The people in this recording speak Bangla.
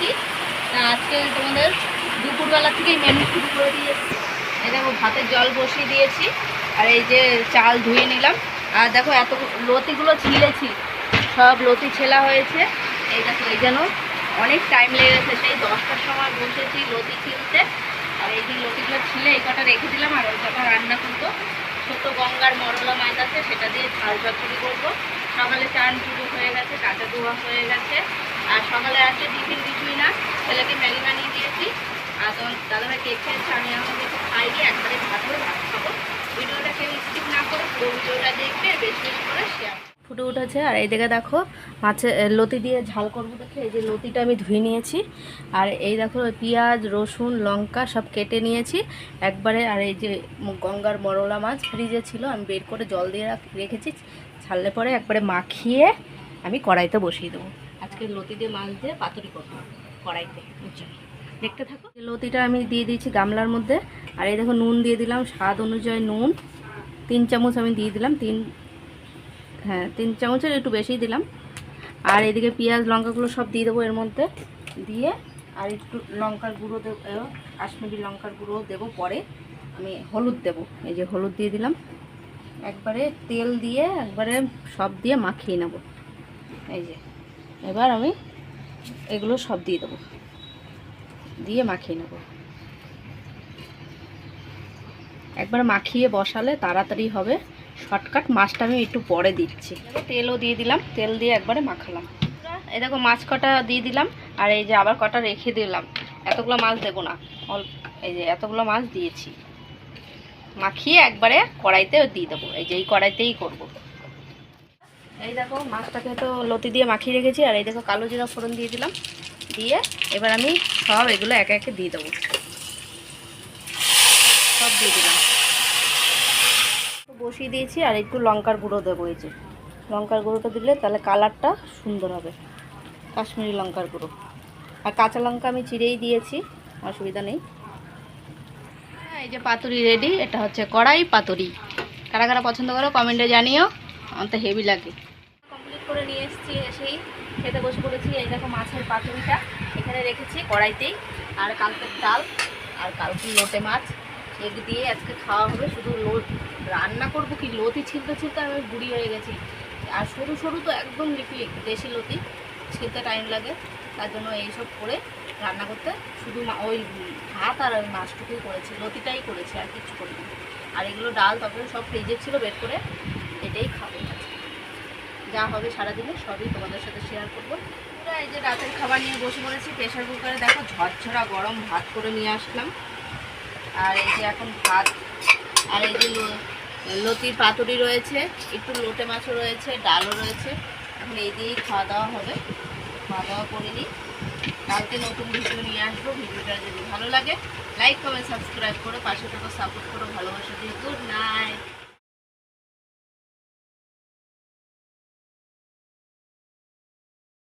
দিয়েছি আজকে তোমাদের দুপুরবেলা থেকেই মেনু শুরু করে দিয়েছি। এই দেখো ভাতের জল বসিয়ে দিয়েছি, আর এই যে চাল ধুয়ে নিলাম। আর দেখো এত লতিগুলো ছিলেছি সব লতি ছেলা হয়েছে। এই দেখো, এই যেন অনেক টাইম লেগেছে সেই দশটার সময় বসেছি লতি ছিলতে। আর এই যে লতিগুলো ছিলে, এই কটা রেখে দিলাম, আর ওই কটা রান্না করতো ছোট গঙ্গার মরলা মাছ আছে, সেটা দিয়ে ঝাল ঝাল করব। সকালে চান পুজো হয়ে গেছে, কাঁচা ধোয়া হয়ে গেছে। আর সকালে আছে টিফিন কিছুই না। ছেলেকে ম্যাগি বানিয়ে দিয়েছি। আর তোমার দাদাভাই কেক খেয়েছে, আমি এখন কিছু খাইনি একবারে ভাত করে ভাত খাব। ভিডিওটা কেউ স্কিপ না করে পুরো ভিডিওটা দেখবে, বেশি বেশি করে শেয়ার ফুটে উঠেছে। আর এই দিকে দেখো, মাছে লতি দিয়ে ঝাল করব দেখে, এই যে লতিটা আমি ধুয়ে নিয়েছি। আর এই দেখো, পেঁয়াজ, রসুন, লঙ্কা সব কেটে নিয়েছি। একবারে, আর এই যে গঙ্গার মরলা মাছ ফ্রিজে ছিল, আমি বের করে জল দিয়ে রাখ- রেখেছি। ছাড়লে পরে একবারে মাখিয়ে আমি কড়াইতে বসিয়ে দেবো। আজকে লতি দিয়ে মাছ দিয়ে পাতুরি করব, কড়াইতে বুঝছ দেখতে থাকো। লতিটা আমি দিয়ে দিয়েছি গামলার মধ্যে, আর এই দেখো নুন দিয়ে দিলাম, স্বাদ অনুযায়ী নুন। তিন চামচ আমি দিয়ে দিলাম, তিন হ্যাঁ তিন চামচের একটু বেশি দিলাম। আর এদিকে পেঁয়াজ, লঙ্কাগুলো সব দিয়ে দেবো এর মধ্যে। দিয়ে আর একটু লঙ্কার গুঁড়ো দেবো কাশ্মীরি লঙ্কার গুঁড়ো দেবো পরে। আমি হলুদ দেব, এই যে হলুদ দিয়ে দিলাম। একবারে তেল দিয়ে একবারে সব দিয়ে মাখিয়ে নেব। এই যে। এবার আমি এগুলো সব দিয়ে দেবো। দিয়ে মাখিয়ে নেব। একবার মাখিয়ে বসালে তাড়াতাড়ি হবে। শর্টকাট মাছটা আমি একটু পরে দিচ্ছি। তেলও দিয়ে দিলাম। তেল দিয়ে একবারে মাখালাম। এই দেখো মাছ কটা দিয়ে দিলাম। আর এই যে আবার কটা রেখে দিলাম। এতগুলো মাছ দেবো না। অল্প এই যে এতগুলো মাছ দিয়েছি। মাখিয়ে একবারে কড়াইতে দিয়ে দেবো। এই যে এই কড়াইতেই করব। এই দেখো মাছটাকে তো লতি দিয়ে মাখিয়ে রেখেছি আর এই দেখো কালো জিরা ফোড়ন দিয়ে দিলাম। দিয়ে এবার আমি সব এগুলো একে একে দিয়ে দেবো। সব দিয়ে দিলাম। বসিয়ে দিয়েছি আর একটু লঙ্কার গুঁড়ো দেবো এই যে। লঙ্কার গুঁড়োটা দিলে তাহলে কালারটা সুন্দর হবে কাশ্মীরি লঙ্কার গুঁড়ো। আর কাঁচা লঙ্কা আমি চিড়েই দিয়েছি অসুবিধা নেই। হ্যাঁ, এই যে পাতুরি রেডি এটা হচ্ছে কড়াই পাতুরি। কারা কারা পছন্দ করো কমেন্টে জানিও আমার তো হেভি লাগে। করে নিয়ে এসেছি, এসেই খেতে বসে পড়েছি। এই দেখো মাছের পাতুরিটা এখানে রেখেছি কড়াইতেই। আর কালকের ডাল, আর কালকে লোটে মাছ। এগ দিয়ে আজকে খাওয়া হবে। শুধু লোট রান্না করব কি? লতি ছিলতে ছিলতে আমি বুড়ি হয়ে গেছি। আর সরু সরু তো একদম লিপি দেশি লতি। ছিলতে টাইম লাগে। তার জন্য এইসব করে রান্না করতে শুধু ওই ভাত আর ওই মাছটুকুই করেছি। লতিটাই করেছি, আর কিছু করিনি। আর এগুলো ডাল তখন সব ফ্রিজে ছিল, বের করে এটাই খাব। যা হবে সারাদিনে সবই তোমাদের সাথে শেয়ার করব। পুরো এই যে রাতের খাবার নিয়ে বসে পড়েছি প্রেশার কুকারে দেখো ঝরঝরা গরম, ভাত করে নিয়ে আসলাম। আর এই যে এখন ভাত, আর এই যে লতির পাতুরি রয়েছে, একটু লোটে মাছও রয়েছে, ডালও রয়েছে। এখন এই দিয়েই খাওয়া দাওয়া হবে, খাওয়া দাওয়া করে নিই। কালকে নতুন ভিডিও নিয়ে আসব, ভিডিওটা যদি ভালো লাগে লাইক কমেন্ট সাবস্ক্রাইব করো, পাশে থাকো সাপোর্ট করো, ভালোবাসা